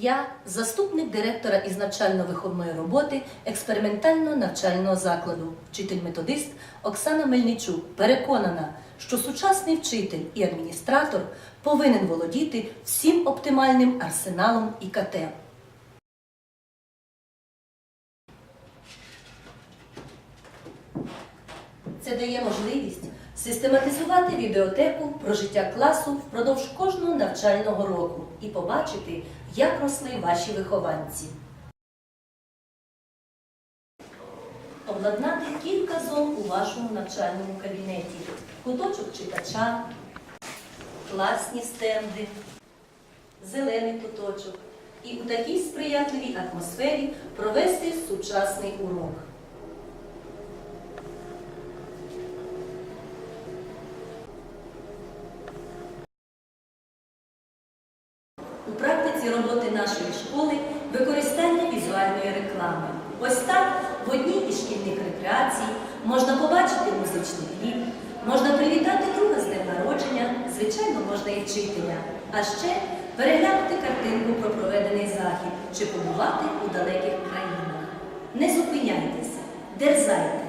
Я, заступник директора із навчально-виховної роботи експериментально-навчального закладу, вчитель-методист Оксана Мельничук, переконана, що сучасний вчитель і адміністратор повинен володіти всім оптимальним арсеналом ІКТ. Це дає можливість систематизувати відеотеку про життя класу впродовж кожного навчального року і побачити, як росли ваші вихованці. Обладнати кілька зон у вашому навчальному кабінеті, куточок читача, класні стенди, зелений куточок і у такій сприятливій атмосфері провести сучасний урок. У практиці роботи нашої школи використання візуальної реклами. Ось так в одній із шкільних рекреацій можна побачити музичний кліп, можна привітати друга з днем народження, звичайно, можна і вчителя. А ще переглянути картинку про проведений захід чи побувати у далеких країнах. Не зупиняйтеся, дерзайте,